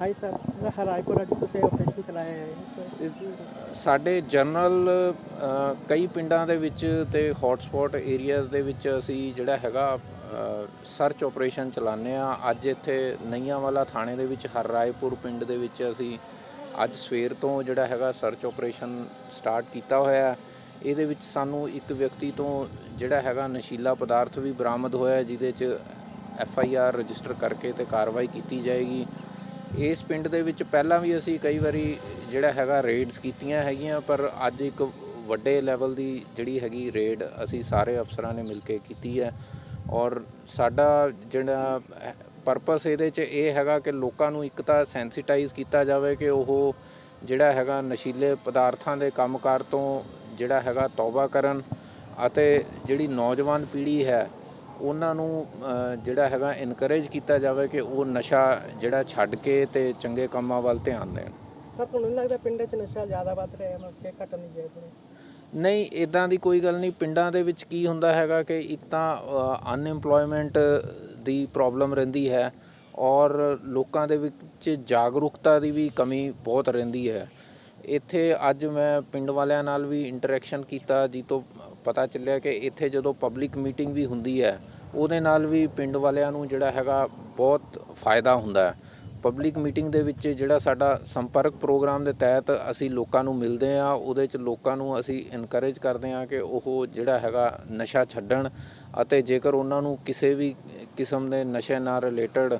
ਹਾਂਜੀ ਸਰ ਜਿਹੜਾ ਰਾਏਪੁਰ ਅੱਜ ਤੁਸੀਂ ਆਪਰੇਸ਼ਨ ਚਲਾਇਆ ਹੈ ਸਾਡੇ ਜਨਰਲ ਕਈ ਪਿੰਡਾਂ ਦੇ ਵਿੱਚ ਤੇ ਹੌਟਸਪੌਟ ਏਰੀਆਜ਼ ਦੇ ਵਿੱਚ ਅਸੀਂ ਜਿਹੜਾ ਹੈਗਾ ਸਰਚ ਆਪਰੇਸ਼ਨ ਚਲਾਉਂਦੇ ਆ ਅੱਜ ਇੱਥੇ ਨਈਆਂ ਵਾਲਾ ਥਾਣੇ ਦੇ ਵਿੱਚ ਹਰ ਰਾਏਪੁਰ ਪਿੰਡ ਦੇ ਵਿੱਚ ਅਸੀਂ ਅੱਜ ਸਵੇਰ ਤੋਂ ਜਿਹੜਾ ਹੈਗਾ ਸਰਚ ਆਪਰੇਸ਼ਨ ਸਟਾਰਟ ਕੀਤਾ ਹੋਇਆ ਇਹਦੇ ਵਿੱਚ ਸਾਨੂੰ ਇੱਕ ਵਿਅਕਤੀ ਤੋਂ ਜਿਹੜਾ ਹੈਗਾ ਨਸ਼ੀਲਾ ਪਦਾਰਥ ਵੀ ਬਰਾਮਦ ਹੋਇਆ ਜਿਹਦੇ 'ਚ ਐਫ ਆਈ ਆਰ ਰਜਿਸਟਰ ਕਰਕੇ ਤੇ ਕਾਰਵਾਈ ਕੀਤੀ ਜਾਏਗੀ। ਇਸ ਪਿੰਡ ਦੇ ਵਿੱਚ ਪਹਿਲਾਂ ਵੀ ਅਸੀਂ ਕਈ ਵਾਰੀ ਜਿਹੜਾ ਹੈਗਾ ਰੇਡਸ ਕੀਤੀਆਂ ਹੈਗੀਆਂ, ਪਰ ਅੱਜ ਇੱਕ ਵੱਡੇ ਲੈਵਲ ਦੀ ਜਿਹੜੀ ਹੈਗੀ ਰੇਡ ਅਸੀਂ ਸਾਰੇ ਅਫਸਰਾਂ ਨੇ ਮਿਲ ਕੇ ਕੀਤੀ ਹੈ। ਔਰ ਸਾਡਾ ਜਿਹੜਾ ਪਰਪਸ ਇਹਦੇ 'ਚ ਇਹ ਹੈਗਾ ਕਿ ਲੋਕਾਂ ਨੂੰ ਇੱਕ ਤਾਂ ਸੈਂਸਿਟਾਈਜ਼ ਕੀਤਾ ਜਾਵੇ ਕਿ ਉਹ ਜਿਹੜਾ ਹੈਗਾ ਨਸ਼ੀਲੇ ਪਦਾਰਥਾਂ ਦੇ ਕੰਮਕਾਰ ਤੋਂ ਜਿਹੜਾ ਹੈਗਾ ਤੌਬਾ ਕਰਨ ਅਤੇ ਜਿਹੜੀ ਨੌਜਵਾਨ ਪੀੜ੍ਹੀ ਹੈ ਉਹਨਾਂ ਨੂੰ ਜਿਹੜਾ ਹੈਗਾ ਇਨਕਰੇਜ ਕੀਤਾ ਜਾਵੇ ਕਿ ਉਹ ਨਸ਼ਾ ਜਿਹੜਾ ਛੱਡ ਕੇ ਤੇ ਚੰਗੇ ਕੰਮਾਂ ਵੱਲ ਧਿਆਨ ਦੇਣ। ਸਰ ਤੁਹਾਨੂੰ ਲੱਗਦਾ ਪਿੰਡਾਂ 'ਚ ਨਸ਼ਾ ਜ਼ਿਆਦਾ ਵੱਧ ਰਿਹਾ ਹੈ ਕਿ ਘਟਣ ਨਹੀਂ ਚਾਹੀਦਾ ਨਹੀਂ ਇਦਾਂ ਦੀ ਕੋਈ ਗੱਲ ਨਹੀਂ। ਪਿੰਡਾਂ ਦੇ ਵਿੱਚ ਕੀ ਹੁੰਦਾ ਹੈਗਾ ਕਿ ਇੱਕ ਤਾਂ ਅਨਐਮਪਲੋਇਮੈਂਟ ਦੀ ਪ੍ਰੋਬਲਮ ਰਹਿੰਦੀ ਹੈ ਔਰ ਲੋਕਾਂ ਦੇ ਵਿੱਚ ਜਾਗਰੂਕਤਾ ਦੀ ਵੀ ਕਮੀ ਬਹੁਤ ਰਹਿੰਦੀ ਹੈ। ਇੱਥੇ ਅੱਜ ਮੈਂ ਪਿੰਡ ਵਾਲਿਆਂ ਨਾਲ ਵੀ ਇੰਟਰੈਕਸ਼ਨ ਕੀਤਾ ਜੀ ਤੋਂ ਪਤਾ ਚੱਲਿਆ ਕਿ ਇੱਥੇ ਜਦੋਂ ਪਬਲਿਕ ਮੀਟਿੰਗ ਵੀ ਹੁੰਦੀ ਹੈ, ਉਹਦੇ ਨਾਲ ਵੀ ਪਿੰਡ ਵਾਲਿਆਂ ਨੂੰ ਜਿਹੜਾ ਹੈਗਾ ਬਹੁਤ ਫਾਇਦਾ ਹੁੰਦਾ ਪਬਲਿਕ ਮੀਟਿੰਗ ਦੇ ਵਿੱਚ ਜਿਹੜਾ ਸਾਡਾ ਸੰਪਰਕ ਪ੍ਰੋਗਰਾਮ ਦੇ ਤਹਿਤ ਅਸੀਂ ਲੋਕਾਂ ਨੂੰ ਮਿਲਦੇ ਆ ਉਹਦੇ ਚ ਲੋਕਾਂ ਨੂੰ ਅਸੀਂ ਇਨਕਰੇਜ ਕਰਦੇ ਆ ਕਿ ਉਹ ਜਿਹੜਾ ਹੈਗਾ ਨਸ਼ਾ ਛੱਡਣ ਅਤੇ ਜੇਕਰ ਉਹਨਾਂ ਨੂੰ ਕਿਸੇ ਵੀ ਕਿਸਮ ਦੇ ਨਸ਼ੇ ਨਾਲ ਰਿਲੇਟਡ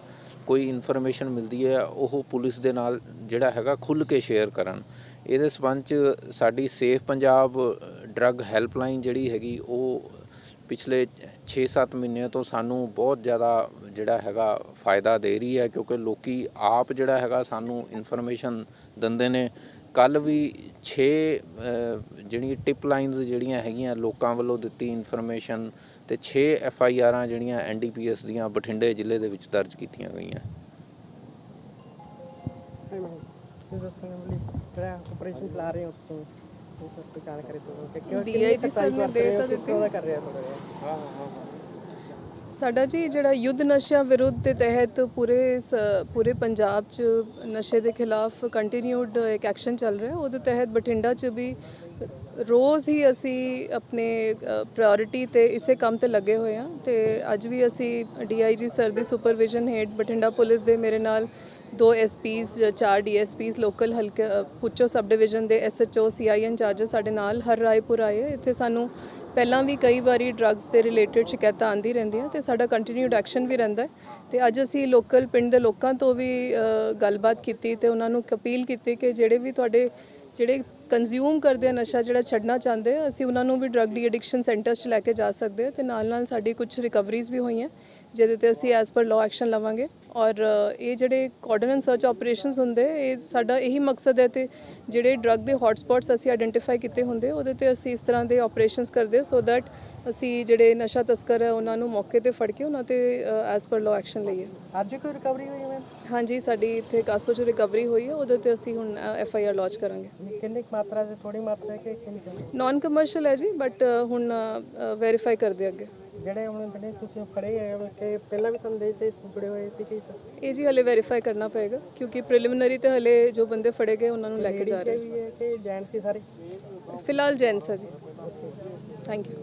ਕੋਈ ਇਨਫੋਰਮੇਸ਼ਨ ਮਿਲਦੀ ਹੈ, ਉਹ ਪੁਲਿਸ ਦੇ ਨਾਲ ਜਿਹੜਾ ਹੈਗਾ ਖੁੱਲ੍ਹ ਕੇ ਸ਼ੇਅਰ ਕਰਨ। ਇਹਦੇ ਸਬੰਧ ਚ ਸਾਡੀ ਸੇਫ ਪੰਜਾਬ ਡਰੱਗ ਹੈਲਪਲਾਈਨ ਜਿਹੜੀ ਹੈਗੀ, ਉਹ ਪਿਛਲੇ 6-7 ਮਹੀਨਿਆਂ ਤੋਂ ਸਾਨੂੰ ਬਹੁਤ ਜ਼ਿਆਦਾ ਜਿਹੜਾ ਹੈਗਾ ਫਾਇਦਾ ਦੇ ਰਹੀ ਹੈ, ਕਿਉਂਕਿ ਲੋਕੀ ਆਪ ਜਿਹੜਾ ਹੈਗਾ ਸਾਨੂੰ ਇਨਫੋਰਮੇਸ਼ਨ ਦਿੰਦੇ ਨੇ। ਕੱਲ ਵੀ 6 ਜਿਹੜੀ ਟਿਪ ਲਾਈਨਸ ਜਿਹੜੀਆਂ ਹੈਗੀਆਂ ਲੋਕਾਂ ਵੱਲੋਂ ਦਿੱਤੀ ਇਨਫੋਰਮੇਸ਼ਨ ਤੇ 6 ਐਫ ਆਈ ਆਰਾਂ ਜਿਹੜੀਆਂ ਐਨ ਡੀ ਪੀ ਐਸ ਦੀਆਂ ਬਠਿੰਡੇ ਜ਼ਿਲ੍ਹੇ ਦੇ ਵਿੱਚ ਦਰਜ ਕੀਤੀਆਂ ਗਈਆਂ। ਹਾਂ ਹੋ DIG ਸਰ ਨੇ ਦੇ ਤਾਂ ਦਿੱਤੀ। ਰਿਹਾ ਥੋੜਾ ਜਿਹਾ ਸਾਡਾ ਜੀ ਜਿਹੜਾ ਯੁੱਧ ਨਸ਼ਿਆਂ ਵਿਰੁੱਧ ਦੇ ਤਹਿਤ ਪੂਰੇ ਸ- ਪੂਰੇ ਪੰਜਾਬ 'ਚ ਨਸ਼ੇ ਦੇ ਖਿਲਾਫ ਕੰਟੀਨਿਊਡ ਇੱਕ ਐਕਸ਼ਨ ਚੱਲ ਰਿਹਾ ਉਹਦੇ ਤਹਿਤ ਬਠਿੰਡਾ 'ਚ ਵੀ ਰੋਜ਼ ਹੀ ਅਸੀਂ ਆਪਣੇ ਪ੍ਰਾਇੋਰਟੀ ਤੇ ਇਸੇ ਕੰਮ ਤੇ ਲੱਗੇ ਹੋਏ ਹਾਂ ਤੇ ਅੱਜ ਵੀ ਅਸੀਂ ਡੀਆਈਜੀ ਸਰ ਦੀ ਸੁਪਰਵਿਜ਼ਨ ਹੇਠ ਬਠਿੰਡਾ ਪੁਲਿਸ ਦੇ ਮੇਰੇ ਨਾਲ ਦੋ ਐਸਪੀਸ ਚਾਰ ਡੀਐਸਪੀਸ ਲੋਕਲ ਹਲਕੇ ਅ, ਪੁੱਚੋ ਸਬ ਡਿਵੀਜ਼ਨ ਦੇ ਐਸਐਚਓ ਸੀਆਈਐਨ ਇੰਚਾਰਜ ਸਾਡੇ ਨਾਲ ਹਰ ਰਾਏਪੁਰ ਆਏ ਇੱਥੇ ਸਾਨੂੰ ਪਹਿਲਾਂ ਵੀ ਕਈ ਵਾਰੀ ਡਰੱਗਸ ਦੇ ਰਿਲੇਟਡ ਸ਼ਿਕਾਇਤਾਂ ਆਂਦੀ ਰਹਿੰਦੀਆਂ ਤੇ ਸਾਡਾ ਕੰਟੀਨਿਊਡ ਐਕਸ਼ਨ ਵੀ ਰਹਿੰਦਾ ਹੈ। ਤੇ ਅੱਜ ਅਸੀਂ ਲੋਕਲ ਪਿੰਡ ਦੇ ਲੋਕਾਂ ਤੋਂ ਵੀ ਗੱਲਬਾਤ ਕੀਤੀ ਤੇ ਉਹਨਾਂ ਨੂੰ ਅਪੀਲ ਕੀਤੀ ਕਿ ਜਿਹੜੇ ਵੀ ਤੁਹਾਡੇ, ਜਿਹੜੇ ਕੰਜ਼ਿਊਮ ਕਰਦੇ ਆ ਨਸ਼ਾ ਜਿਹੜਾ ਛੱਡਣਾ ਚਾਹੁੰਦੇ ਆ ਅਸੀਂ ਉਹਨਾਂ ਨੂੰ ਵੀ ਡਰੱਗ ਡੀ ਐਡਿਕਸ਼ਨ ਸੈਂਟਰਸ 'ਚ ਲੈ ਕੇ ਜਾ ਸਕਦੇ ਆ ਤੇ ਨਾਲ ਨਾਲ ਸਾਡੀ ਕੁਝ ਰਿਕਵਰੀਜ਼ ਵੀ ਹੋਈਆਂ ਜਿਹਦੇ ਤੇ ਅਸੀਂ ਐਸ ਪਰ ਲਾਅ ਐਕਸ਼ਨ ਲਵਾਂਗੇ ਔਰ ਇਹ ਜਿਹੜੇ ਕਾਰਡਨ ਐਂਡ ਸਰਚ ਆਪਰੇਸ਼ਨਸ ਹੁੰਦੇ ਇਹ ਸਾਡਾ ਇਹੀ ਮਕਸਦ ਹੈ ਤੇ ਜਿਹੜੇ ਡਰੱਗ ਦੇ ਹੌਟਸਪੌਟਸ ਅਸੀਂ ਆਇਡੈਂਟੀਫਾਈ ਕੀਤੇ ਹੁੰਦੇ ਉਹਦੇ ਤੇ ਅਸੀਂ ਇਸ ਤਰ੍ਹਾਂ ਦੇ ਆਪਰੇਸ਼ਨਸ ਕਰਦੇ ਸੋ ਦੈਟ ਅਸੀਂ ਜਿਹੜੇ ਨਸ਼ਾ ਤਸਕਰ ਹੈ ਉਹਨਾਂ ਨੂੰ ਮੌਕੇ ਤੇ ਫੜ ਕੇ ਉਹਨਾਂ ਤੇ ਐਸ ਪਰ ਲਾਅ ਐਕਸ਼ਨ ਲਈਏ। ਅੱਜ ਕੋਈ ਰਿਕਵਰੀ ਹੋਈ ਹੈ ਮੈਮ ਹਾਂਜੀ ਸਾਡੀ ਇੱਥੇ ਕਾਸੋ 'ਚ ਰਿਕਵਰੀ ਹੋਈ ਹੈ ਉਹਦੇ ਤੇ ਅਸੀਂ ਹੁਣ ਐਫ ਆਈ ਆਰ ਲਾਂਚ ਕਰਾਂਗੇ। ਕਿੰਨੀ ਕੁ ਮਾਤਰਾ ਦੇ ਥੋੜੀ ਮਾਤਰਾ ਹੈ ਕਿ ਕਿੰਨੀ ਕੁ? ਨਾਨ ਕਮਰਸ਼ੀਅਲ ਹੈ ਜੀ ਬਟ ਹੁਣ ਵੈਰੀਫਾਈ ਕਰਦੇ ਅੱਗੇ। ਜਿਹੜੇ ਹੁਣ ਜਿਹੜੇ ਤੁਸੀਂ ਫੜੇ ਹੈ ਕਿ ਪਹਿਲਾਂ ਵੀ ਤੁਹਾਨੂੰ ਦੇ ਫੜੇ ਹੋਏ ਸੀ ਕਿ ਇਹ ਜੀ ਹਲੇ ਵੈਰੀਫਾਈ ਕਰਨਾ ਪਏਗਾ ਕਿਉਂਕਿ ਪ੍ਰੀਲਿਮਿਨਰੀ ਤੇ ਹਲੇ ਜੋ ਬੰਦੇ ਫੜੇ ਗਏ ਉਹਨਾਂ ਨੂੰ ਲੈ ਕੇ ਜਾ ਰਹੇ ਵੀ ਹੈ ਕਿ ਜੈਂਟ ਸੀ ਸਾਰੇ? ਫਿਲਹਾਲ ਜੈਂਟਸ ਹੈ ਜੀ। Thank you